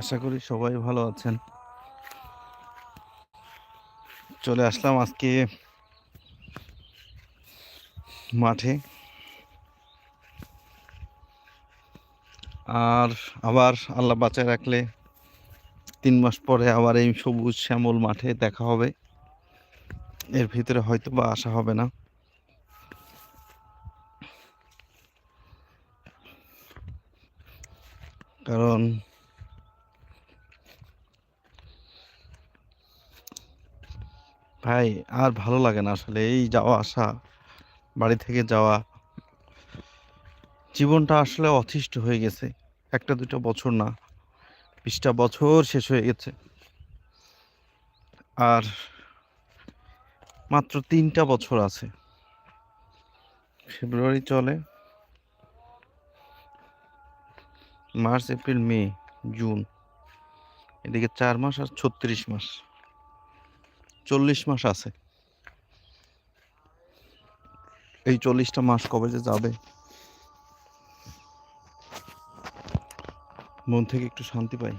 আশা করি সবাই ভালো আছেন। চলে আসলাম আজকে মাঠে। আর আবার আল্লাহ বাঁচায় রাখলে তিন মাস পরে আবার এই সবুজ শ্যামল মাঠে দেখা হবে। এর ভিতরে হয়তো বা আসা হবে না। কারণ ভাই, আর ভালো লাগে না আসলে এই যাওয়া আসা, বাড়ি থেকে যাওয়া। জীবনটা আসলে অতিষ্ঠ হয়ে গেছে, একটা দুটো বছর না, বিশটা বছর শেষ হয়ে গেছে। আর মাত্র তিনটা বছর আছে। ফেব্রুয়ারি চলে, মার্চ, এপ্রিল, মে, জুন, এদিকে চার মাস আর ছত্রিশ মাস। চল্লিশ মাস আছে। এই চল্লিশটা মাস কবে যে যাবে? মন থেকে একটু শান্তি পাই।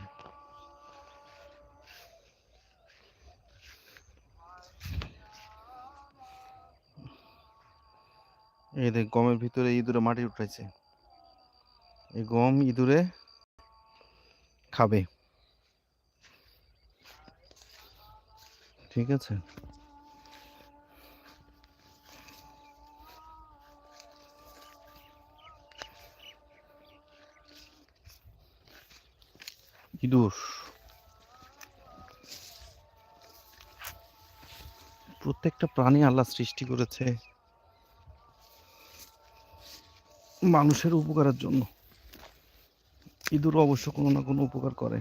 এই দেখ, গমের ভিতরে ইঁদুরে মাটি উঠাইছে। এই গম ইঁদুরে খাবে। ঠিক আছে। ইঁদুর। প্রত্যেকটা প্রাণী আল্লাহ সৃষ্টি করেছে মানুষের উপকারের জন্য। ইঁদুর অবশ্য কোনো না কোনো উপকার করে।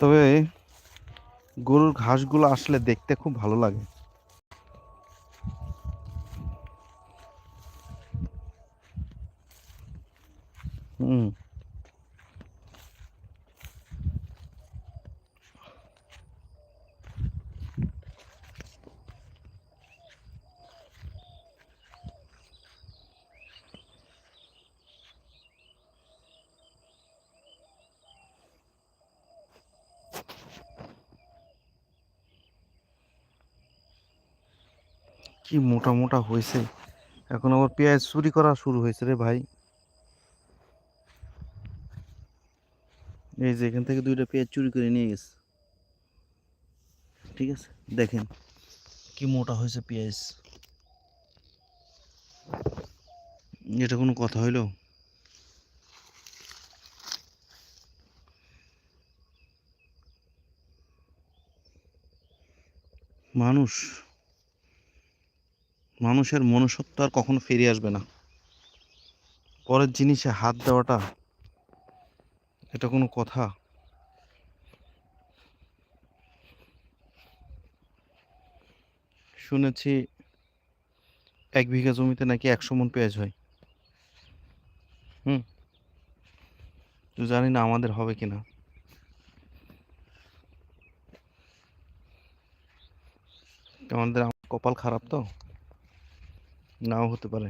তবে গরুর ঘাসগুলো আসলে দেখতে খুব ভালো লাগে হুম কি মোটা মোটা হয়েছে? এখন আবার পেঁয়াজ চুরি করা শুরু হয়েছে রে ভাই। এই যে এখান থেকে দুইটা পেঁয়াজ চুরি করে নিয়ে গেছে। ঠিক আছে, দেখেন কি মোটা হয়েছে পেঁয়াজ। এটা কোনো কথা হইল? মানুষ। মানুষের মনুষ্যত্ব আর কখনো ফিরে আসবে না। পরের জিনিসে হাত দেওয়াটা, এটা কোনো কথা। শুনেছি এক বিঘা জমিতে নাকি একশো মন পেঁয়াজ হয়। হুম। তো জানি না আমাদের হবে কিনা। আমাদের কপাল খারাপ তো? নাও হতে পারে।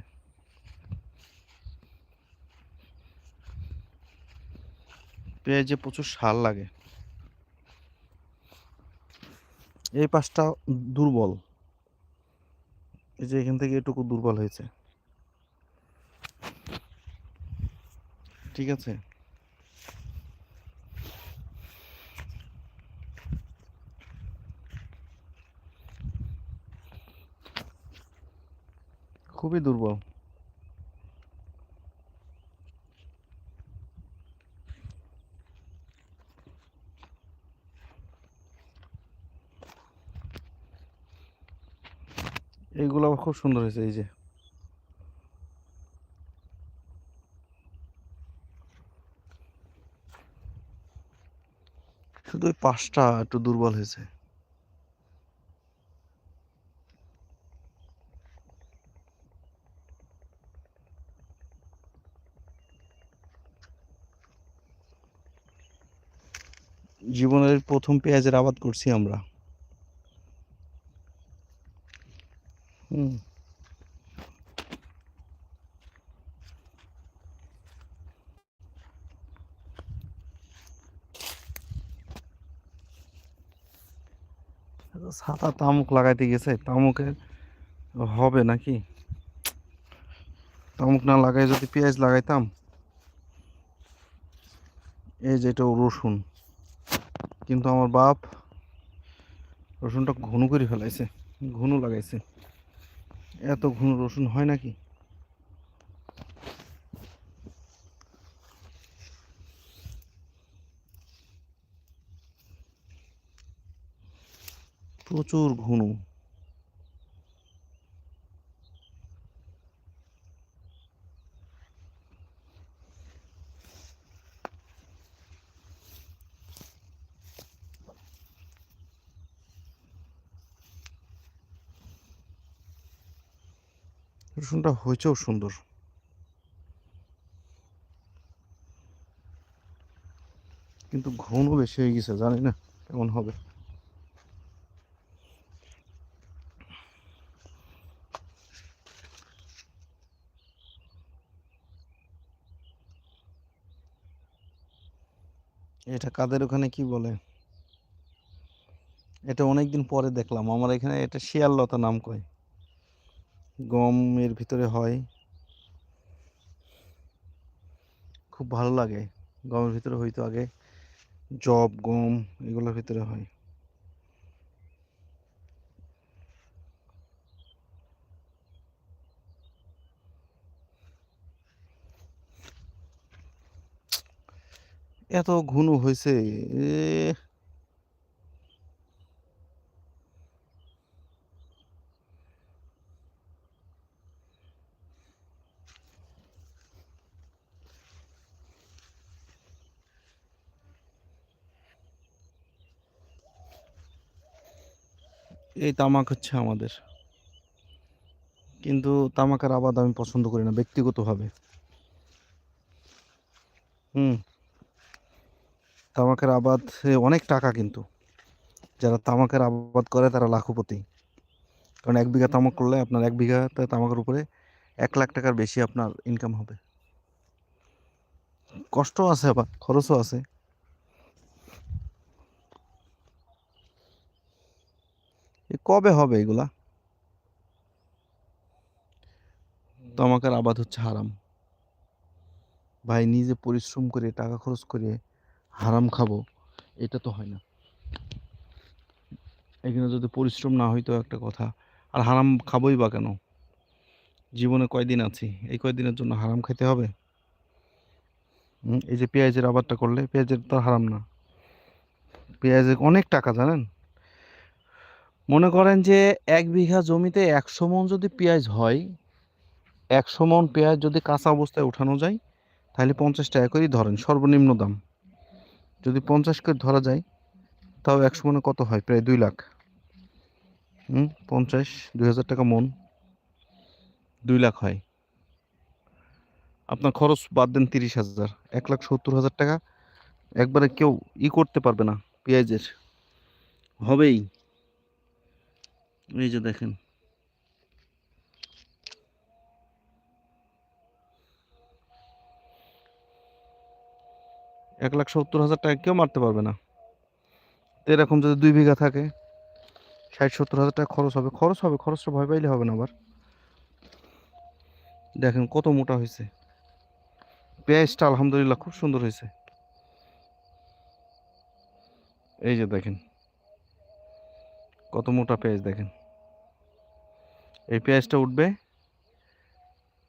পেঁয়াজে প্রচুর সার লাগে। এই পাশটা দুর্বল। এই যে এখান থেকে এটুকু দুর্বল হয়েছে। ঠিক আছে? খুবই দুর্বল। এইগুলো আবার খুব সুন্দর হয়েছে, এই যে। শুধু ওই পাশটা একটু দুর্বল হয়েছে। প্রথম পেঁয়াজের আবাদ করছি আমরা। সাদা তামুক লাগাইতে গেছে, তামুকের হবে নাকি? তামুক না লাগাই যদি পেঁয়াজ লাগাইতাম, এই যে এটা রসুন। কিন্তু আমার বাপ রসুনটা ঘন করে ফেলাইছে, ঘন লাগাইছে। এত ঘন রসুন হয় নাকি? প্রচুর ঘন। রসুনটা হয়েছেও সুন্দর। কিন্তু ঘন বেশি হয়ে গেছে, জানি না কেমন হবে। এটা কাদের ওখানে কি বলে? এটা অনেকদিন পরে দেখলাম, আমার এখানে এটা শিয়াললতা নাম কয়। গমের ভিতরে হয়। খুব ভালো লাগে গমের ভিতরে হয়তো আগে। জব গম এগুলোর ভিতরে হয়। এত ঘন হয়েছে এই তামাক হচ্ছে আমাদের। কিন্তু তামাকের আবাদ আমি পছন্দ করি না, ব্যক্তিগতভাবে। হুম। তামাকের আবাদ অনেক টাকা কিন্তু। যারা তামাকের আবাদ করে তারা লাখপতি। কারণ এক বিঘা তামাক করলে আপনার এক বিঘাতে তামাকের উপরে এক লাখ টাকার বেশি আপনার ইনকাম হবে। কষ্ট আছে আবার, খরচও আছে। কবে হবে এগুলা? তামাকের আবাদ হচ্ছে হারাম। ভাই, নিজে পরিশ্রম করে, টাকা খরচ করে হারাম খাব, এটা তো হয় না। এখানে যদি পরিশ্রম না হইতো একটা কথা, আর হারাম খাবোই বা কেন? জীবনে কয়দিন আছি, এই কয়দিনের জন্য হারাম খেতে হবে? এই যে পেঁয়াজের আবাদটা করলে, পেঁয়াজের তো হারাম না। পেঁয়াজের অনেক টাকা, জানেন? মনে করেন যে এক বিঘা জমিতে একশো মন যদি পেঁয়াজ হয়, একশো মন পেঁয়াজ যদি কাঁচা অবস্থায় উঠানো যায়, তাহলে পঞ্চাশ টাকা করেই ধরেন সর্বনিম্ন দাম। যদি পঞ্চাশ করে ধরা যায়, তাও একশো মনে কত হয়? প্রায় দুই লাখ। হুম? পঞ্চাশ, দুই হাজার টাকা মন দুই লাখ হয়। আপনার খরচ বাদ দেন তিরিশ হাজার। এক লাখ সত্তর হাজার টাকা একবারে কেউ ই করতে পারবে না পেঁয়াজের। হবেই। এই যে দেখেন। এক লাখ সত্তর হাজার টাকা কেউ মারতে পারবে না। তো এরকম যদি দুই বিঘা থাকে, ষাট সত্তর হাজার টাকা খরচ হবে। খরচ হবে খরচটা ভয় পাইলে হবে না আবার। দেখেন কত মোটা হয়েছে। পেঁয়াজটা আলহামদুলিল্লাহ খুব সুন্দর হয়েছে। এই যে দেখেন। কত মোটা পেঁয়াজ দেখেন। এই পেঁয়াজটা উঠবে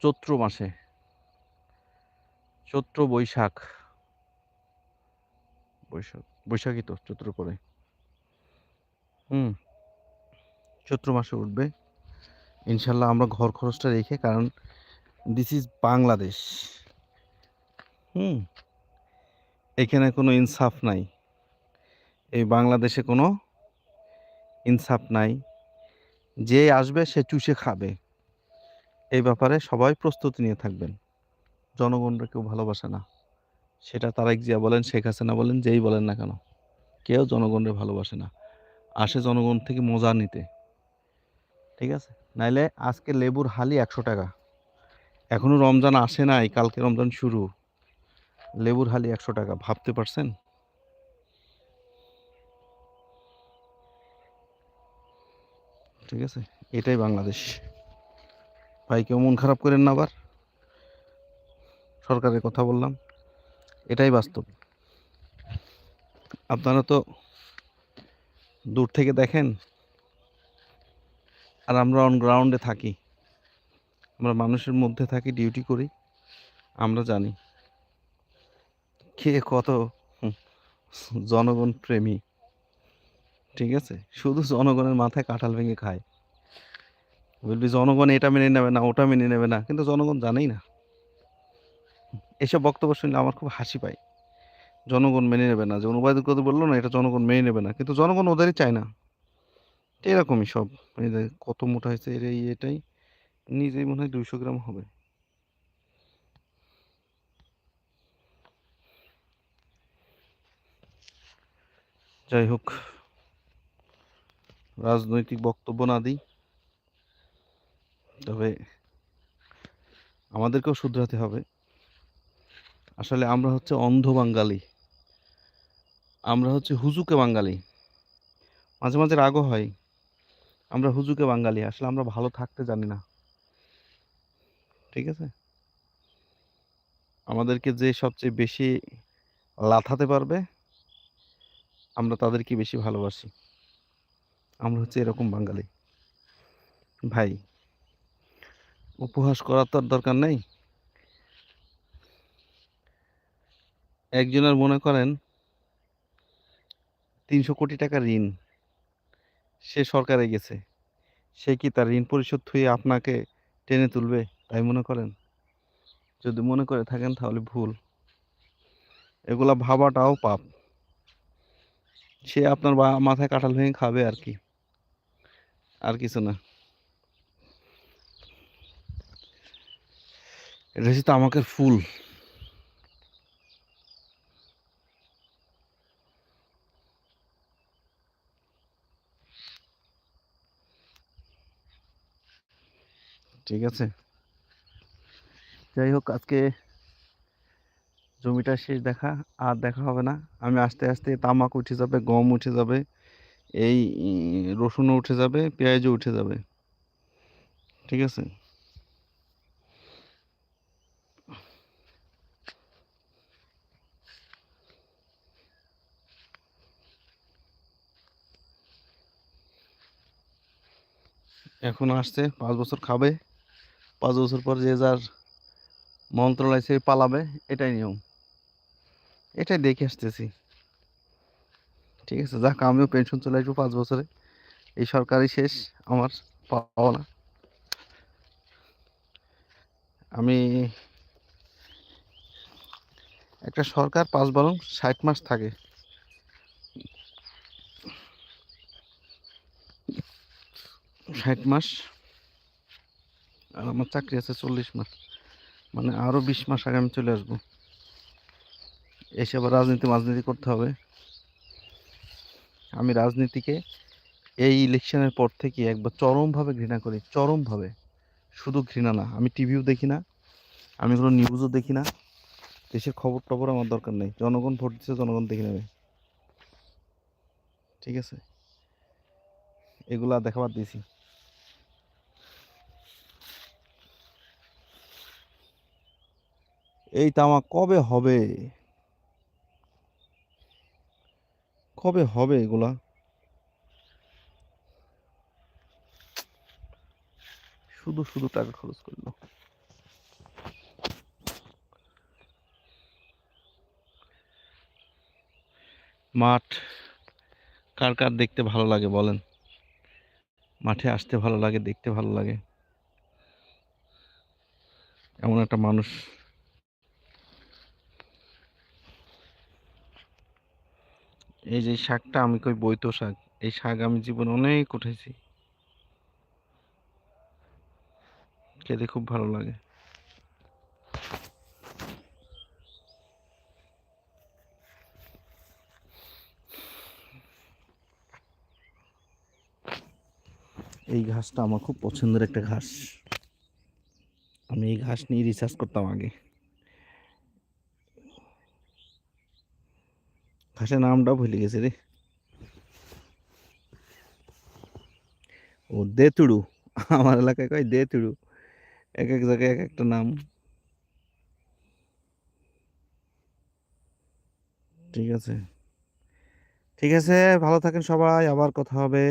চৈত্র মাসে। চৈত্র বৈশাখ। বৈশাখ, বৈশাখই তো চৈত্র পরে হুম, চৈত্র মাসে উঠবে। ইনশাল্লাহ আমরা ঘর খরচটা রেখে, কারণ দিস ইজ বাংলাদেশ। হুম, এখানে কোনো ইনসাফ নাই। এই বাংলাদেশে কোনো ইনসাফ নাই। যে আসবে সে চুষে খাবে। এই ব্যাপারে সবাই প্রস্তুতি নিয়ে থাকবেন। জনগণরা কেউ ভালোবাসে না। সেটা তারেক জিয়া বলেন, শেখ হাসিনা বলেন, যেই বলেন না কেন। কেউ জনগণকে ভালোবাসে না। আসে জনগণ থেকে মজা নিতে। ঠিক আছে? নাইলে আজকে লেবুর হালি একশো টাকা। এখনও রমজান আসে নাই, কালকে রমজান শুরু। লেবুর হালি একশো টাকা। ভাবতে পারছেন? ঠিক আছে? এটাই বাংলাদেশ। ভাই, কেউ মন খারাপ করেন না আবার। সরকারের কথা বললাম। এটাই বাস্তব। আপনারা তো দূর থেকে দেখেন আর আমরা অন গ্রাউন্ডে থাকি। আমরা মানুষের মধ্যে থাকি ডিউটি করি। আমরা জানি। কে কত জনগণ প্রেমী। ঠিক আছে? শুধু জনগণের মাথায় কাঁঠাল ভেঙে খায়। বলবি, জনগণ এটা মেনে নেবে না, ওটা মেনে নেবে না। কিন্তু জনগণ জানেই না। এসব বক্তব্য শুনলে আমার খুব হাসি পায়। জনগণ মেনে নেবে না। যেমন উবায়দুল কদর বলল না, এটা জনগণ মেনে নেবে না। কিন্তু জনগণ ওদেরই চায় না। এরকমই সব। কত মোটা হয়েছে, এর এই এটাই। নিজেই মনে হয় দুইশো গ্রাম হবে। যাই হোক। রাজনৈতিক বক্তব্য না দিই। তবে আমাদেরকেও শুধরাতে হবে। আসলে আমরা হচ্ছে অন্ধ বাঙালি। আমরা হচ্ছে হুজুকে বাঙালি। মাঝে মাঝে রাগও হয়। আমরা হুজুকে বাঙালি, আসলে আমরা ভালো থাকতে জানি না। ঠিক আছে? আমাদেরকে যে সবচেয়ে বেশি লাথাতে পারবে, আমরা তাদেরকে বেশি ভালোবাসি। আমরা হচ্ছে এরকম বাঙালি। ভাই, উপহাস করার তো আর দরকার নেই। একজনের মনে করেন, তিনশো কোটি টাকা ঋণ, সে সরকারে গেছে। সে কি তার ঋণ পরিশোধ থুয়ে আপনাকে টেনে তুলবে? তাই মনে করেন? যদি মনে করে থাকেন তাহলে ভুল। এগুলা ভাবাটাও পাপ। সে আপনার মাথায় কাঁঠাল ভেঙে খাবে আর কি। আর কিছু না। এটা হচ্ছে তামাকের ফুল। ঠিক আছে। যাই হোক, আজকে জমিটা শেষ দেখা, আর দেখা হবে না। আমি আস্তে আস্তে তামাক উঠে যাবে, গম উঠে যাবে। এই রসুনও উঠে যাবে, পেঁয়াজও উঠে যাবে। ঠিক আছে? এখন আসছে, পাঁচ বছর খাবে। পাঁচ বছর পর যে যার মন্ত্রণালয় সে পালাবে, এটাই নিয়ম। এটাই দেখে আসতেছি। ঠিক আছে, যাক, আমিও পেনশন চলে আসব পাঁচ বছরে। এই সরকারই শেষ, আমার পাওয়া না। আমি একটা সরকার পাঁচ বরং ষাট মাস থাকে। ষাট মাস, আর আমার চাকরি আছে চল্লিশ মাস। মানে আরও বিশ মাস আগে আমি চলে আসব। এসে আবার রাজনীতি মাজনীতি করতে হবে। আমি রাজনীতিকে এই ইলেকশনের পর থেকে একবার চরমভাবে ঘৃণা করি, চরমভাবে। শুধু ঘৃণা না, আমি টিভিও দেখি না, আমি কোনো নিউজও দেখি না। দেশের খবর টবর আমার দরকার নেই। জনগণ ভোট দিচ্ছে জনগণ দেখে নেবে। ঠিক আছে? এগুলা দেখাবার দিয়েছি। এই তামাক কবে হবে? কবে হবে এগুলা? শুধু শুধু টাকা খরচ করল। মাঠ কার কার দেখতে ভালো লাগে বলেন? মাঠে আসতে ভালো লাগে, দেখতে ভালো লাগে। এমন একটা মানুষ এই যে শাকটা আমি কই বৈত শাক, এই শাক আমি জীবনে অনেক উঠেছি। খেতে খুব ভালো লাগে। এই ঘাসটা আমার খুব পছন্দের একটা ঘাস। আমি এই ঘাস নিয়ে রিসার্চ করতাম আগে। ঘাসের নামটাও ভুলে গেছি রে। ও দেতুড়ু, আমার এলাকায় কয় দেতুড়ু, এক এক জায়গায় এক একটা নাম। ঠিক আছে। ঠিক আছে, ভালো থাকেন সবাই, আবার কথা হবে।